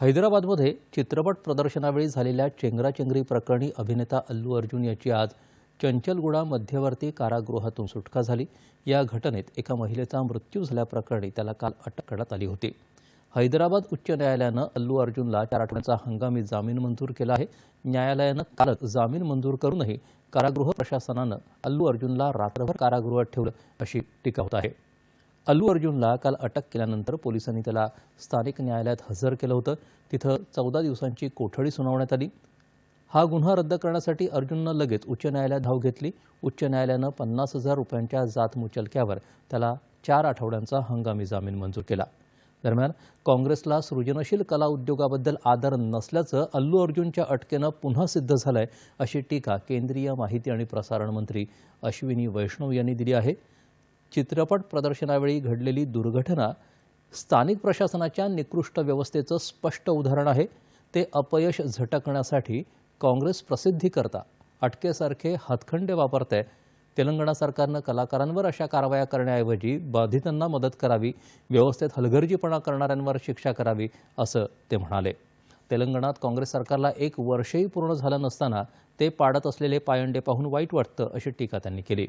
हैदराबादमध्ये चित्रपट प्रदर्शनावेळी झालेल्या चेंगराचेंगरी प्रकरणी अभिनेता अल्लू अर्जुन याची आज चंचलगुडा मध्यवर्ती कारागृहातून सुटका झाली. या घटनेत एका महिलेचा मृत्यू झाल्याप्रकरणी त्याला काल अटक करण्यात आली होती. हैदराबाद उच्च न्यायालयानं अल्लू अर्जुनला चार आठवड्यांचा हंगामी जामीन मंजूर केला आहे. न्यायालयानं कालच जामीन मंजूर करूनही कारागृह प्रशासनानं अल्लू अर्जुनला रात्रभर कारागृहात ठेवलं अशी टीका होत आहे. अल्लू अर्जुनला काल अटक केल्यानंतर पोलिसांनी त्याला स्थानिक न्यायालयात हजर केलं होतं. तिथं चौदा दिवसांची कोठडी सुनावण्यात आली. हा गुन्हा रद्द करण्यासाठी अर्जुननं लगेच उच्च न्यायालयात धाव घेतली. उच्च न्यायालयानं पन्नास हजार रुपयांच्या जात मुचलक्यावर त्याला चार आठवड्यांचा हंगामी जामीन मंजूर केला. दरम्यान काँग्रेसला सृजनशील कला उद्योगाबद्दल आदर नसल्याचं अल्लू अर्जुनच्या अटकेनं पुन्हा सिद्ध झालंय अशी टीका केंद्रीय माहिती आणि प्रसारण मंत्री अश्विनी वैष्णव यांनी दिली आहे. चित्रपट प्रदर्शनावेळी घडलेली दुर्घटना स्थानिक प्रशासनाच्या निकृष्ट व्यवस्थेचं स्पष्ट उदाहरण आहे. ते अपयश झटकण्यासाठी काँग्रेस प्रसिद्धीकरता अटकेसारखे हातखंडे वापरत आहे तेलंगणा सरकारनं कलाकारांवर अशा कारवाया करण्याऐवजी बाधितांना मदत करावी व्यवस्थेत हलगर्जीपणा करणाऱ्यांवर शिक्षा करावी असं ते म्हणाले. तेलंगणात काँग्रेस सरकारला एक वर्षही पूर्ण झालं नसताना ते पाडत असलेले पायंडे पाहून वाईट वाटतं अशी टीका त्यांनी केली.